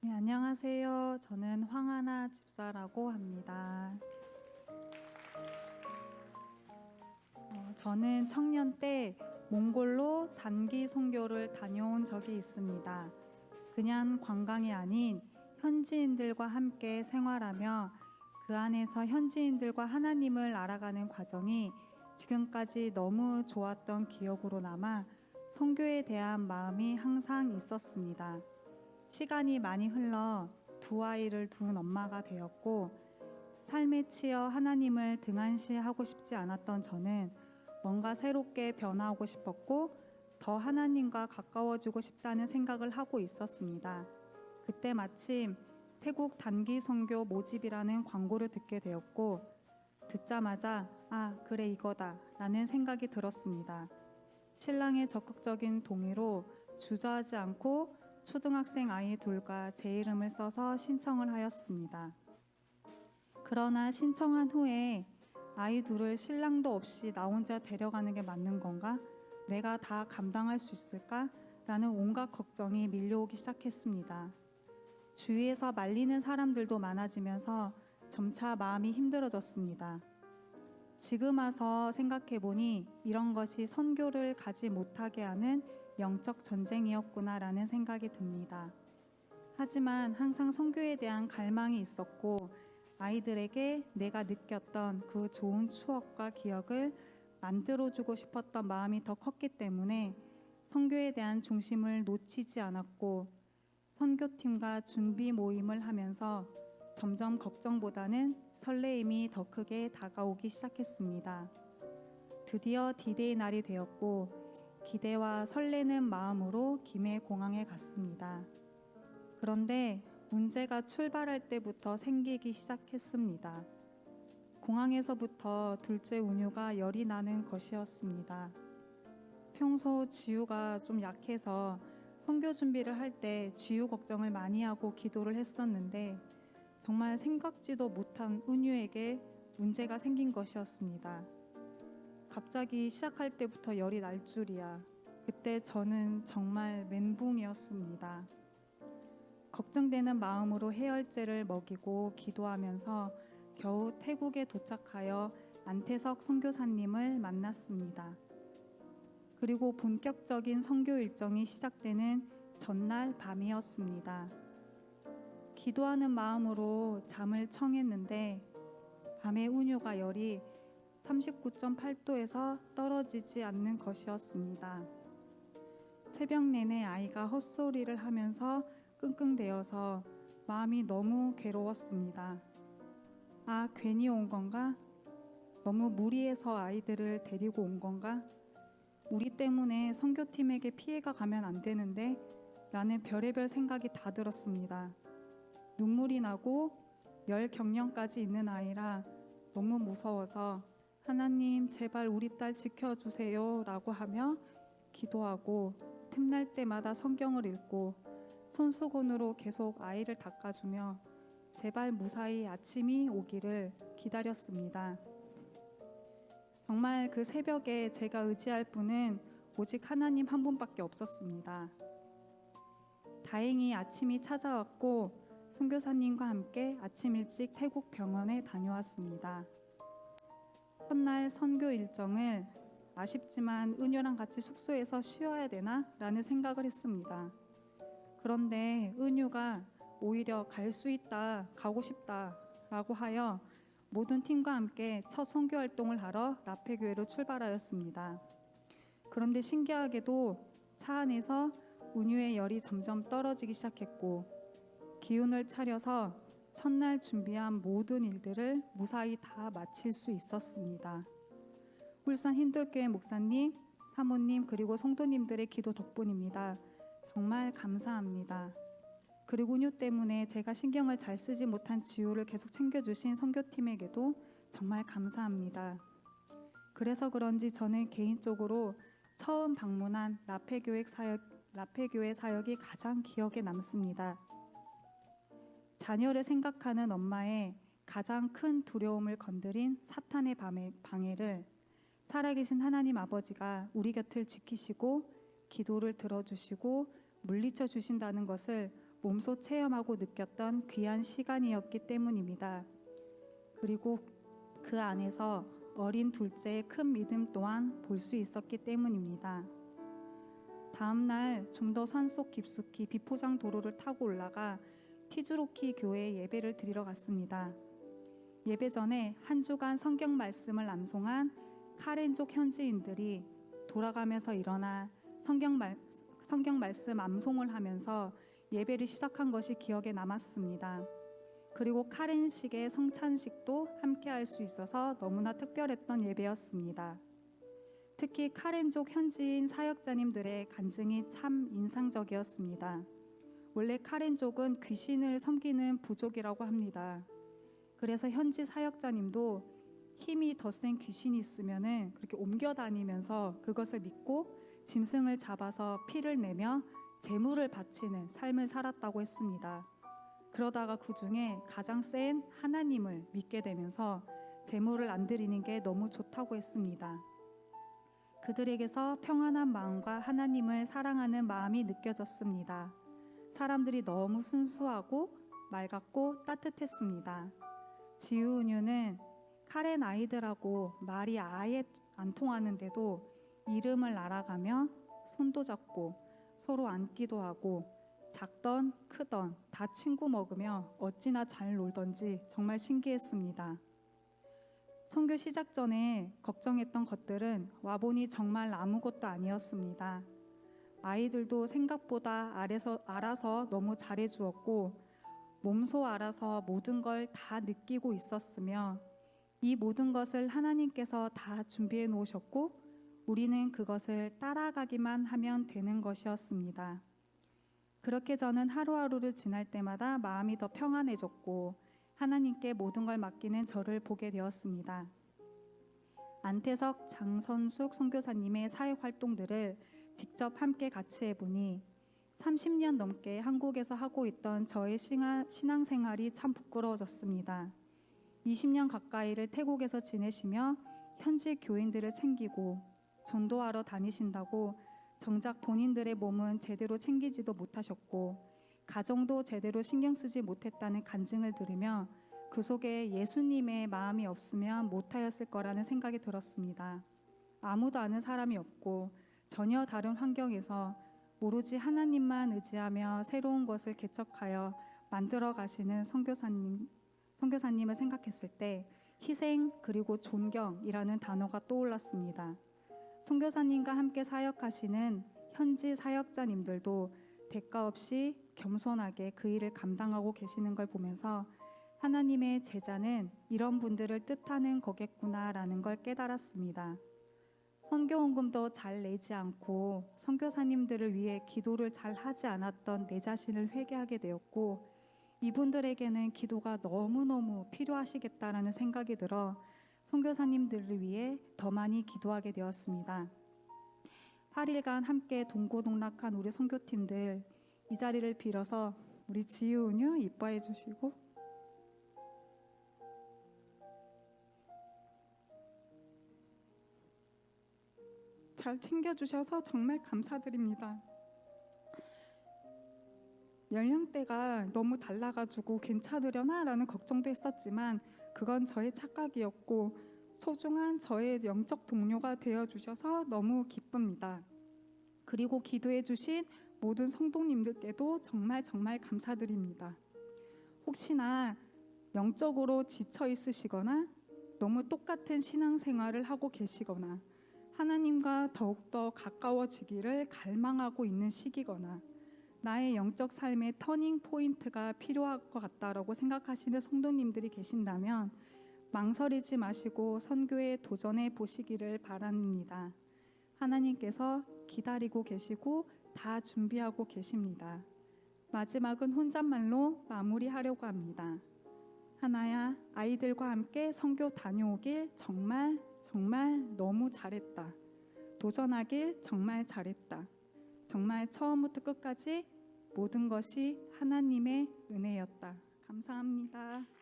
네, 안녕하세요. 저는 황하나 집사라고 합니다. 어, 저는 청년 때 몽골로 단기 선교를 다녀온 적이 있습니다. 그냥 관광이 아닌 현지인들과 함께 생활하며 그 안에서 현지인들과 하나님을 알아가는 과정이 지금까지 너무 좋았던 기억으로 남아 선교에 대한 마음이 항상 있었습니다. 시간이 많이 흘러 두 아이를 둔 엄마가 되었고 삶에 치여 하나님을 등한시하고 싶지 않았던 저는 뭔가 새롭게 변화하고 싶었고 더 하나님과 가까워지고 싶다는 생각을 하고 있었습니다. 그때 마침 태국 단기 선교 모집이라는 광고를 듣게 되었고 듣자마자 아 그래 이거다 라는 생각이 들었습니다. 신랑의 적극적인 동의로 주저하지 않고 초등학생 아이 둘과 제 이름을 써서 신청을 하였습니다. 그러나 신청한 후에 아이 둘을 신랑도 없이 나 혼자 데려가는 게 맞는 건가? 내가 다 감당할 수 있을까? 라는 온갖 걱정이 밀려오기 시작했습니다. 주위에서 말리는 사람들도 많아지면서 점차 마음이 힘들어졌습니다. 지금 와서 생각해 보니 이런 것이 선교를 가지 못하게 하는 영적 전쟁이었구나라는 생각이 듭니다. 하지만 항상 선교에 대한 갈망이 있었고 아이들에게 내가 느꼈던 그 좋은 추억과 기억을 만들어주고 싶었던 마음이 더 컸기 때문에 선교에 대한 중심을 놓치지 않았고 선교팀과 준비 모임을 하면서 점점 걱정보다는 설레임이 더 크게 다가오기 시작했습니다. 드디어 디데이 날이 되었고 기대와 설레는 마음으로 김해 공항에 갔습니다. 그런데 문제가 출발할 때부터 생기기 시작했습니다. 공항에서부터 둘째 운유가 열이 나는 것이었습니다. 평소 지우가 좀 약해서 선교 준비를 할 때 지우 걱정을 많이 하고 기도를 했었는데 정말 생각지도 못한 은유에게 문제가 생긴 것이었습니다. 갑자기 시작할 때부터 열이 날 줄이야. 그때 저는 정말 멘붕이었습니다. 걱정되는 마음으로 해열제를 먹이고 기도하면서 겨우 태국에 도착하여 안태석 선교사님을 만났습니다. 그리고 본격적인 선교 일정이 시작되는 전날 밤이었습니다. 기도하는 마음으로 잠을 청했는데 밤의 운유가 열이 39.8도에서 떨어지지 않는 것이었습니다. 새벽 내내 아이가 헛소리를 하면서 끙끙대어서 마음이 너무 괴로웠습니다. 아, 괜히 온 건가? 너무 무리해서 아이들을 데리고 온 건가? 우리 때문에 선교팀에게 피해가 가면 안 되는데 라는 별의별 생각이 다 들었습니다. 눈물이 나고 열 경련까지 있는 아이라 너무 무서워서 하나님 제발 우리 딸 지켜주세요 라고 하며 기도하고 틈날 때마다 성경을 읽고 손수건으로 계속 아이를 닦아주며 제발 무사히 아침이 오기를 기다렸습니다. 정말 그 새벽에 제가 의지할 분은 오직 하나님 한 분밖에 없었습니다. 다행히 아침이 찾아왔고 선교사님과 함께 아침 일찍 태국 병원에 다녀왔습니다. 첫 날 선교 일정을 아쉽지만 은유랑 같이 숙소에서 쉬어야 되나? 라는 생각을 했습니다. 그런데 은유가 오히려 갈 수 있다, 가고 싶다 라고 하여 모든 팀과 함께 첫 선교 활동을 하러 라페 교회로 출발하였습니다. 그런데 신기하게도 차 안에서 운유의 열이 점점 떨어지기 시작했고 기운을 차려서 첫날 준비한 모든 일들을 무사히 다 마칠 수 있었습니다. 울산 힌돌교회 목사님, 사모님 그리고 성도님들의 기도 덕분입니다. 정말 감사합니다. 그리고 운유 때문에 제가 신경을 잘 쓰지 못한 지우를 계속 챙겨주신 선교팀에게도 정말 감사합니다. 그래서 그런지 저는 개인적으로 처음 방문한 라페교회 사역, 라페교회 사역이 가장 기억에 남습니다. 자녀를 생각하는 엄마의 가장 큰 두려움을 건드린 사탄의 방해, 방해를 살아계신 하나님 아버지가 우리 곁을 지키시고 기도를 들어주시고 물리쳐 주신다는 것을 몸소 체험하고 느꼈던 귀한 시간이었기 때문입니다. 그리고 그 안에서 어린 둘째의 큰 믿음 또한 볼 수 있었기 때문입니다. 다음 날 좀 더 산속 깊숙이 비포장 도로를 타고 올라가 티주로키 교회에 예배를 드리러 갔습니다. 예배 전에 한 주간 성경 말씀을 암송한 카렌족 현지인들이 돌아가면서 일어나 성경 말 성경 말씀 암송을 하면서 예배를 시작한 것이 기억에 남았습니다. 그리고 카렌식의 성찬식도 함께 할 수 있어서 너무나 특별했던 예배였습니다. 특히 카렌족 현지인 사역자님들의 간증이 참 인상적이었습니다. 원래 카렌족은 귀신을 섬기는 부족이라고 합니다. 그래서 현지 사역자님도 힘이 더 센 귀신이 있으면은 그렇게 옮겨 다니면서 그것을 믿고 짐승을 잡아서 피를 내며 재물을 바치는 삶을 살았다고 했습니다. 그러다가 그 중에 가장 센 하나님을 믿게 되면서 재물을 안 드리는 게 너무 좋다고 했습니다. 그들에게서 평안한 마음과 하나님을 사랑하는 마음이 느껴졌습니다. 사람들이 너무 순수하고 맑았고 따뜻했습니다. 지우은유는 카렌 아이들하고 말이 아예 안 통하는데도 이름을 알아가며 손도 잡고 서로 앉기도 하고 작던 크던 다 친구 먹으며 어찌나 잘 놀던지 정말 신기했습니다. 선교 시작 전에 걱정했던 것들은 와보니 정말 아무것도 아니었습니다. 아이들도 생각보다 알아서, 알아서 너무 잘해주었고 몸소 알아서 모든 걸 다 느끼고 있었으며 이 모든 것을 하나님께서 다 준비해 놓으셨고 우리는 그것을 따라가기만 하면 되는 것이었습니다. 그렇게 저는 하루하루를 지날 때마다 마음이 더 평안해졌고 하나님께 모든 걸 맡기는 저를 보게 되었습니다. 안태석 장선숙 선교사님의 사회 활동들을 직접 함께 같이 해보니 30년 넘게 한국에서 하고 있던 저의 신앙 생활이 참 부끄러워졌습니다. 20년 가까이를 태국에서 지내시며 현지 교인들을 챙기고 전도하러 다니신다고 정작 본인들의 몸은 제대로 챙기지도 못하셨고 가정도 제대로 신경 쓰지 못했다는 간증을 들으며 그 속에 예수님의 마음이 없으면 못하였을 거라는 생각이 들었습니다. 아무도 아는 사람이 없고 전혀 다른 환경에서 오로지 하나님만 의지하며 새로운 것을 개척하여 만들어 가시는 선교사님 선교사님을 생각했을 때 희생 그리고 존경이라는 단어가 떠올랐습니다. 선교사님과 함께 사역하시는 현지 사역자님들도 대가 없이 겸손하게 그 일을 감당하고 계시는 걸 보면서 하나님의 제자는 이런 분들을 뜻하는 거겠구나라는 걸 깨달았습니다. 선교원금도 잘 내지 않고 선교사님들을 위해 기도를 잘 하지 않았던 내 자신을 회개하게 되었고 이분들에게는 기도가 너무너무 필요하시겠다라는 생각이 들어 선교사님들을 위해 더 많이 기도하게 되었습니다. 8일간 함께 동고동락한 우리 선교팀들 이 자리를 빌어서 우리 지우은유 이뻐해 주시고 잘 챙겨주셔서 정말 감사드립니다. 연령대가 너무 달라가지고 괜찮으려나 라는 걱정도 했었지만 그건 저의 착각이었고 소중한 저의 영적 동료가 되어 주셔서 너무 기쁩니다. 그리고 기도해 주신 모든 성도님들께도 정말 정말 감사드립니다. 혹시나 영적으로 지쳐 있으시거나 너무 똑같은 신앙생활을 하고 계시거나 하나님과 더욱더 가까워지기를 갈망하고 있는 시기거나 나의 영적 삶의 터닝 포인트가 필요할 것 같다라고 생각하시는 성도님들이 계신다면 망설이지 마시고 선교에 도전해 보시기를 바랍니다. 하나님께서 기다리고 계시고 다 준비하고 계십니다. 마지막은 혼잣말로 마무리하려고 합니다. 하나야, 아이들과 함께 선교 다녀오길 정말 정말 너무 잘했다. 도전하길 정말 잘했다. 정말 처음부터 끝까지 모든 것이 하나님의 은혜였다. 감사합니다.